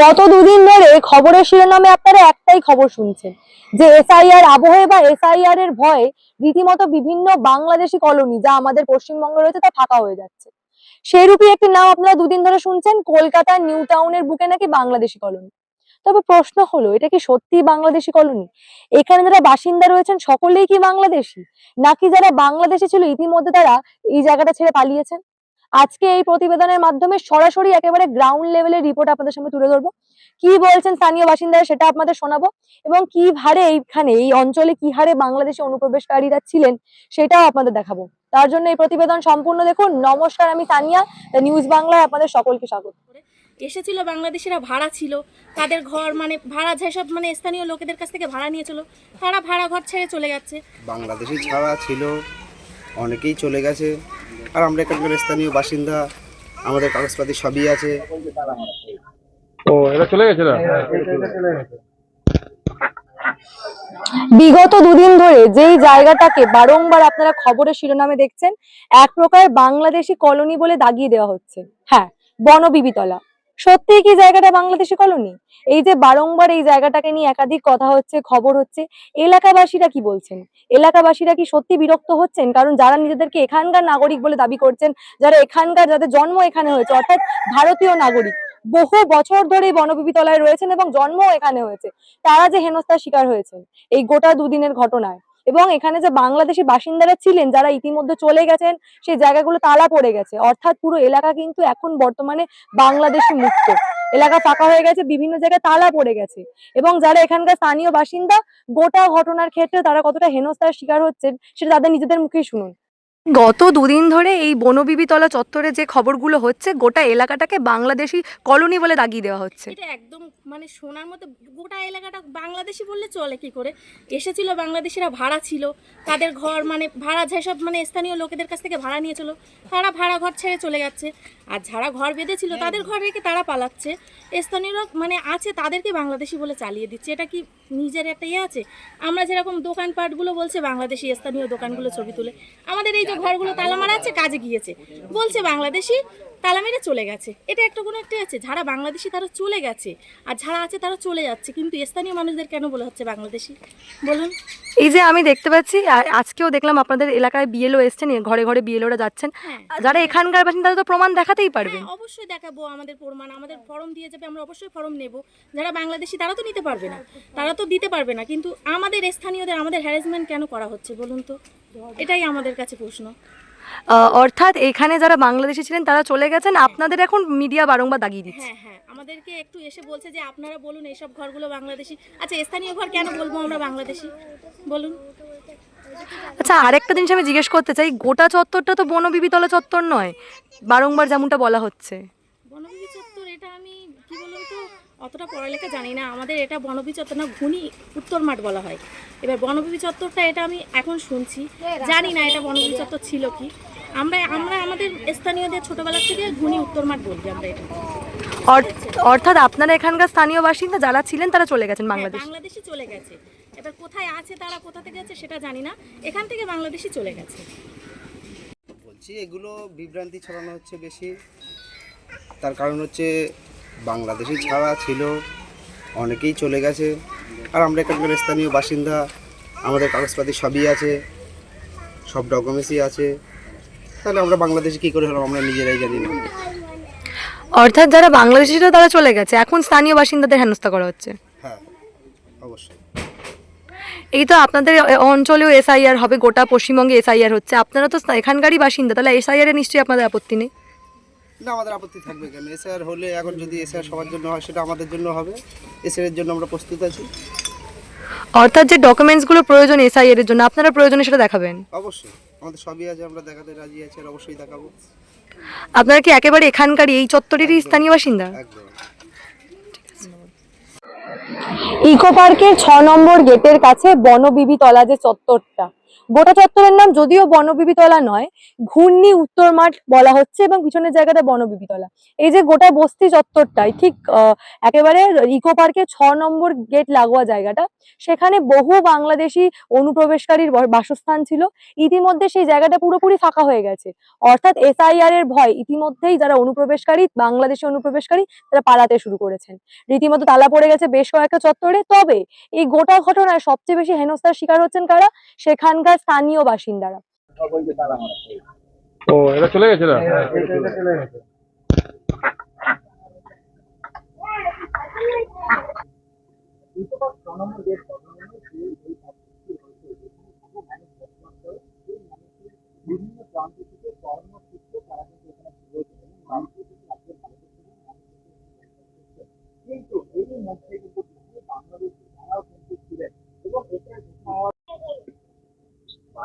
গত দুদিন ধরে খবরের শিরোনামে আপনারা একটাই খবর শুনছেন, যে এসআইআর আবহে বা এসআইআর এর ভয়ে রীতিমতো বিভিন্ন বাংলাদেশি কলোনি যা আমাদের পশ্চিমবঙ্গে রয়েছে তা ফাঁকা হয়ে যাচ্ছে। সেইরূপই একটি নাম আপনারা দুদিন ধরে শুনছেন, কলকাতার নিউ টাউনের বুকে নাকি বাংলাদেশি কলোনি। তবে প্রশ্ন হলো, এটা কি সত্যি বাংলাদেশি কলোনি? এখানে যারা বাসিন্দা রয়েছেন, সকলেই কি বাংলাদেশি? নাকি যারা বাংলাদেশে ছিল, ইতিমধ্যে তারা এই জায়গাটা ছেড়ে পালিয়েছেন? আজকে এই প্রতিবেদনের মাধ্যমে সরাসরি একেবারে গ্রাউন্ড লেভেলের রিপোর্ট আপনাদের সামনে তুলে ধরবো। কি বলছেন স্থানীয় বাসিন্দারা সেটা আপনাদের শোনাবো এবং কি হারে এইখানে এই অঞ্চলে কি হারে বাংলাদেশি অনুপ্রবেশকারীরা ছিলেন সেটাও আপনাদের দেখাবো। তার জন্য এই প্রতিবেদন সম্পূর্ণ দেখুন। নমস্কার আমি তানিয়া দ্য নিউজ বাংলায় আপনাদের সকলকে স্বাগত। এসেছিল বাংলাদেশিরা ভাড়া ছিল। তাদের ঘর মানে ভাড়া যেসব মানে স্থানীয় লোকেদের কাছ থেকে ভাড়া নিয়েছিল তারা ভাড়া ঘর ছেড়ে চলে যাচ্ছে। বাংলাদেশি ছাড়া ছিল অনেকেই চলে গেছে। আর আমরা এখানকার স্থানীয় বাসিন্দা আমাদের কাগজপাতি সবই আছে। ও এটা চলে গেছে না? বিগত দুদিন ধরে যেই জায়গাটাকে বারংবার আপনারা খবরের শিরোনামে দেখছেন এক প্রকার বাংলাদেশি কলোনি বলে দাগিয়ে দেওয়া হচ্ছে। হ্যাঁ বনবিবিতলা। সত্যি কি জায়গাটা বাংলাদেশি কলোনি? এই যে বারংবার এই জায়গাটাকে নিয়ে একাধিক কথা হচ্ছে, খবর হচ্ছে, এলাকাবাসীরা কি বলছেন? এলাকাবাসীরা কি সত্যি বিরক্ত হচ্ছেন? কারণ যারা নিজেদেরকে এখানকার নাগরিক বলে দাবি করছেন, যারা এখানকার, যাদের জন্ম এখানে হয়েছে, অর্থাৎ ভারতীয় নাগরিক, বহু বছর ধরে বনবিবিতলায় রয়েছেন এবং জন্ম এখানে হয়েছে, তারা যে হেনস্থার শিকার হয়েছেন, এই গোটা দুদিনের ঘটনায়। এবং এখানে যে বাংলাদেশি বাসিন্দারা ছিলেন, যারা ইতিমধ্যে চলে গেছেন, সেই জায়গাগুলো তালা পড়ে গেছে। অর্থাৎ পুরো এলাকা কিন্তু এখন বর্তমানে বাংলাদেশি মুক্ত। এলাকা ফাঁকা হয়ে গেছে, বিভিন্ন জায়গায় তালা পড়ে গেছে। এবং যারা এখানকার স্থানীয় বাসিন্দা, গোটা ঘটনার ক্ষেত্রে তারা কতটা হেনস্থার শিকার হচ্ছেন, সেটা তাদের নিজেদের মুখেই শুনুন। গত দুদিন ধরে এই বনবিবিতলা চত্বরে যে খবরগুলো হচ্ছে, গোটা এলাকাটাকে বাংলাদেশি কলোনি বলে দাগিয়ে দেওয়া হচ্ছে। এটা একদম মানে শোনার মতো গোটা এলাকাটা বাংলাদেশি বললে চলে কি করে? এসেছিল, বাংলাদেশিরা ভাড়া ছিল। তাদের ঘর মানে ভাড়া যেসব মানে স্থানীয় লোকেদের কাছ থেকে ভাড়া নিয়েছিল, তারা ভাড়া ঘর ছেড়ে চলে যাচ্ছে। আর যারা ঘর বেঁধেছিল, তাদের ঘর রেখে তারা পালাচ্ছে। স্থানীয়রা মানে আছে, তাদেরকে বাংলাদেশি বলে চালিয়ে দিচ্ছে। এটা কি নিজের একটা ইয়ে আছে? আমরা যেরকম দোকানপাটগুলো বলছে, বাংলাদেশি স্থানীয় দোকানগুলো ছবি তুলে। আমাদের এই ঘরগুলো তালা মারা আছে কাজে গিয়েছে। বলছে বাংলাদেশি তালা মেরে চলে গেছে। এটা একটা কোনো একটা আছে যারা বাংলাদেশি তারা চলে গেছে আর যারা আছে তারা চলে যাচ্ছে কিন্তু স্থানীয় মানুষদের কেন বলা হচ্ছে বাংলাদেশি? বলুন। এই যে আমি দেখতে পাচ্ছি আজকেও দেখলাম আপনাদের এলাকায় বিএলও এসছেন ঘরে ঘরে বিএলওরা যাচ্ছেন। হ্যাঁ। যারা এখানকার বাসিন্দা তারা তো প্রমাণ দেখাতেই পারবেন। হ্যাঁ, অবশ্যই দেখাবো আমাদের প্রমাণ আমাদের ফর্ম দিয়ে যাবে আমরা অবশ্যই ফর্ম নেব। যারা বাংলাদেশি তারা তো নিতে পারবে না তারা তো দিতে পারবে না কিন্তু আমাদের স্থানীয়দের আমাদের হ্যারাসমেন্ট কেন করা হচ্ছে বলুন তো? এটাই আমাদের কাছে প্রশ্ন। অর্থাৎ এখানে যারা বাংলাদেশে ছিলেন তারা চলে গেছেন। আপনাদের এখন মিডিয়া বারংবার দাগিয়ে দিচ্ছে। হ্যাঁ হ্যাঁ। আমাদেরকে একটু এসে বলছে যে আপনারা বলুন এইসব ঘরগুলো বাংলাদেশি। আচ্ছা স্থানীয় ঘর কেন বলব আমরা বাংলাদেশি? বলুন। আচ্ছা আরেকটা জিনিস আমি জিজ্ঞেস করতে চাই। গোটা চত্বরটা তো বনবিবিতলা চত্বর নয় বারংবার যেমনটা বলা হচ্ছে বনবিবি চত্বর এটা আমি কি বলুন তো অতটা পড়ালেখা জানি না। আমাদের এটা বনবিবি চত্বর না ঘুনি উত্তর মাঠ বলা হয়। এবার বনবিবি চত্বরটা এটা আমি এখন শুনছি। জানি না এটা বনবিবি চত্বর ছিল কি। আমরা আমরা আমাদের স্থানীয়দের ছোটবেলা থেকে ঘুনি উত্তর মাঠ বলবি আমরা এটা। অর- অর্থাৎ আপনারা এখানকার স্থানীয় বাসিন্দা যারা ছিলেন তারা চলে গেছেন হ্যাঁ, বাংলাদেশ। বাংলাদেশি চলে গেছে। এবার কোথায় আছে তারা কোথা থেকে আছে সেটা জানি না। এখান থেকে বাংলাদেশি চলে গেছে। বলছি এগুলো বিভ্রান্তি ছড়ানো হচ্ছে বেশি। তার কারণ হচ্ছে বাংলাদেশি ছাড়া ছিল অনেকেই চলে গেছে। আর আমরা এখানকার স্থানীয় বাসিন্দা আমাদের কাগজপাতি সবই আছে সব ডকুমেন্টসই আছে। তাহলে আমরা বাংলাদেশে কী করে হলাম আমরা নিজেরাই জানি না। অর্থাৎ যারা বাংলাদেশি ছিল তারা চলে গেছে। এখন স্থানীয় বাসিন্দাদের হেনস্থা করা হচ্ছে। হ্যাঁ অবশ্যই। এই তো আপনাদের অঞ্চলেও এসআইআর হবে গোটা পশ্চিমবঙ্গে এসআইআর হচ্ছে। আপনারা তো এখানকারই বাসিন্দা তাহলে এসআইআর এ নিশ্চয়ই আপনাদের আপত্তি নেই। না আমাদের আপত্তি থাকবে কেন? এসআর হলে এখন যদি এসআর সবার জন্য হয় সেটা আমাদের জন্য হবে। এসআর এর জন্য আমরা প্রস্তুত আছি। অর্থাৎ যে ডকুমেন্টসগুলো প্রয়োজন এসআইআর এর জন্য আপনারা প্রয়োজনে সেটা দেখাবেন? অবশ্যই। আমাদের সবই আছে আমরা দেখাতে রাজি আছি আর অবশ্যই দেখাবো। আপনারা কি একেবারে এখানকারই এই চত্বরেরই স্থানীয় বাসিন্দা? একদম। ইকো পার্কের ছ নম্বর গেটের কাছে বনবিবি তলা যে চত্বরটা গোটা চত্বরের নাম যদিও বনবিবিতলা নয়, ঘূর্ণি উত্তর মাঠ বলা হচ্ছে এবং পিছনের জায়গাটা বনবিবিতলা। এই যে গোটা বস্তি চত্বরটাই ঠিক একেবারে ইকো পার্কের ছ নম্বর গেট লাগোয়া জায়গাটা, সেখানে বহু বাংলাদেশি অনুপ্রবেশকারীর বাসস্থান ছিল। ইতিমধ্যে সেই জায়গাটা পুরোপুরি ফাঁকা হয়ে গেছে। অর্থাৎ এসআইআর এর ভয় ইতিমধ্যেই যারা অনুপ্রবেশকারী, বাংলাদেশি অনুপ্রবেশকারী, তারা পালাতে শুরু করেছেন। রীতিমতো তালা পড়ে গেছে বেশ কয়েকটা চত্বরে। তবে এই গোটা ঘটনায় সবচেয়ে বেশি হেনস্থার শিকার হচ্ছেন কারা? সেখানকার স্থানীয় বাসিন্দারা। ও এরা চলে গেছে।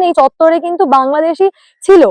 এই চত্বরে কিন্তু বাংলাদেশি ছিল।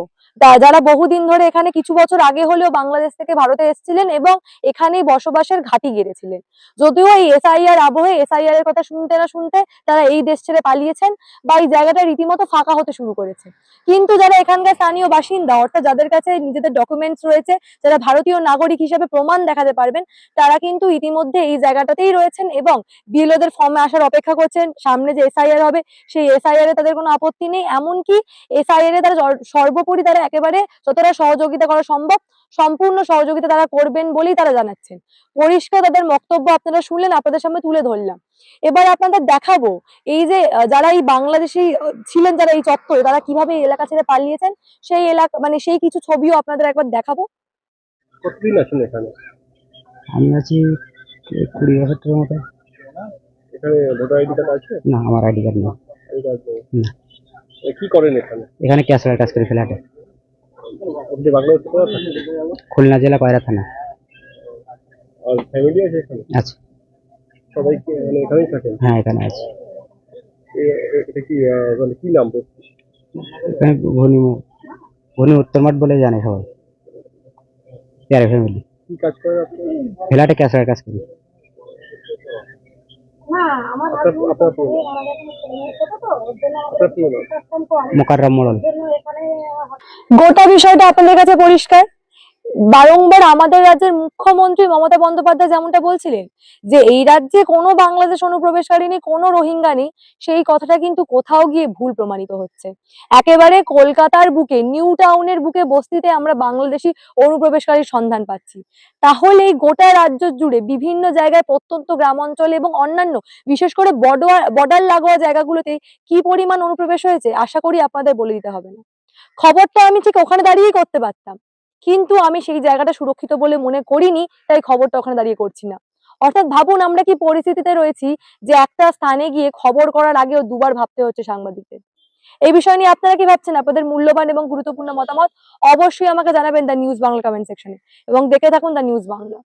যারা বহুদিন ধরে এখানে কিছু বছর আগে হলেও বাংলাদেশ থেকে ভারতে এসেছিলেন এবং এখানেই বসবাসের ঘাঁটি গেড়েছিলেন। যদিও এই এসআইআর আবহে, এসআইআর এর কথা শুনতে না শুনতে তারা এই দেশ ছেড়ে পালিয়েছেন বা এই জায়গাটা রীতিমতো ফাঁকা হতে শুরু করেছে। কিন্তু যারা এখানকার স্থানীয় বাসিন্দা, অর্থাৎ যাদের কাছে নিজেদের ডকুমেন্টস রয়েছে, যারা ভারতীয় নাগরিক হিসেবে প্রমাণ দেখাতে পারবেন, তারা কিন্তু ইতিমধ্যে এই জায়গাটাতেই রয়েছেন এবং বিএলওদের ফর্মে আসার অপেক্ষা করছেন। সামনে যে এসআইআর হবে, সেই এসআইআর এ তাদের কোনো আপত্তি নেই। এমনকি এসআইআর এ তারা সর্বোপরি তারা একেবারে যতটা সহযোগিতা করা সম্ভব সম্পূর্ণ সহযোগিতা তারা করবেন বলেই তারা জানাচ্ছেন। পরিষ্কার তাদের বক্তব্য আপনারা শুনলেন আপনাদের সামনে তুলে ধরলাম। এবার আপনাদের দেখাবো এই যে যারা এই বাংলাদেশি ছিলেন যারা এই চত্বরে তারা কীভাবে এই এলাকা ছেড়ে পালিয়েছেন? সেই এলাকা মানে সেই কিছু ছবিও আপনাদের একবার দেখাবো। কতদিন আছেন এখানে? আমি আছি কুড়ি বছরের মতো। এখানে ভোটার আইডি কার্ড আছে? না আমার আইডি কার্ড নেই। আইডি কার্ড নেই। কি করেন এখানে? এখানে ক্যাশওয়ার কাজ করি ফ্ল্যাটে আপনি বাংলাদেশে কোথাও থাকেন খুলনা জেলা কয়রা থানা। আর ফ্যামিলি আছে এখানে? আছে। সবাই মানে এখানেই থাকেন হ্যাঁ এখানে আছে। এটা কি মানে কি নাম এখানে ঘনি ঘনি উত্তর মাঠ বলে জানে সবাই। প্যারে ফ্যামিলি কি কাজ করেন আপনি ফ্ল্যাটে ক্যাশওয়ার কাজ করি। মোকাররম মোড়ল গোটা বিষয়টা আপনাদের কাছে পরিষ্কার? বারংবার আমাদের রাজ্যের মুখ্যমন্ত্রী মমতা বন্দ্যোপাধ্যায় যেমনটা বলছিলেন, যে এই রাজ্যে কোনো বাংলাদেশ অনুপ্রবেশকারী নেই, কোনো রোহিঙ্গা নেই, সেই কথাটা কিন্তু কোথাও গিয়ে ভুল প্রমাণিত হচ্ছে। একেবারে কলকাতার বুকে, নিউ টাউনের বুকে বস্তিতে আমরা বাংলাদেশি অনুপ্রবেশকারীর সন্ধান পাচ্ছি। তাহলে এই গোটা রাজ্য জুড়ে বিভিন্ন জায়গায় প্রত্যন্ত গ্রাম অঞ্চলে এবং অন্যান্য, বিশেষ করে বর্ডার লাগোয়া জায়গাগুলোতে কি পরিমাণ অনুপ্রবেশ হয়েছে, আশা করি আপনাদের বলে দিতে হবে না। খবরটা আমি ঠিক ওখানে দাঁড়িয়েই করতে পারতাম। কিন্তু আমি সেই জায়গাটা সুরক্ষিত বলে মনে করিনি, তাই খবরটা ওখানে দাঁড়িয়ে করছি না। অর্থাৎ ভাবুন আমরা কি পরিস্থিতিতে রয়েছি যে একটা স্থানে গিয়ে খবর করার আগেও দুবার ভাবতে হচ্ছে সাংবাদিকদের। এই বিষয় নিয়ে আপনারা কি ভাবছেন? আপনাদের মূল্যবান এবং গুরুত্বপূর্ণ মতামত অবশ্যই আমাকে জানাবেন দ্য নিউজ বাংলা কমেন্ট সেকশনে। এবং দেখে থাকুন দ্য নিউজ বাংলা।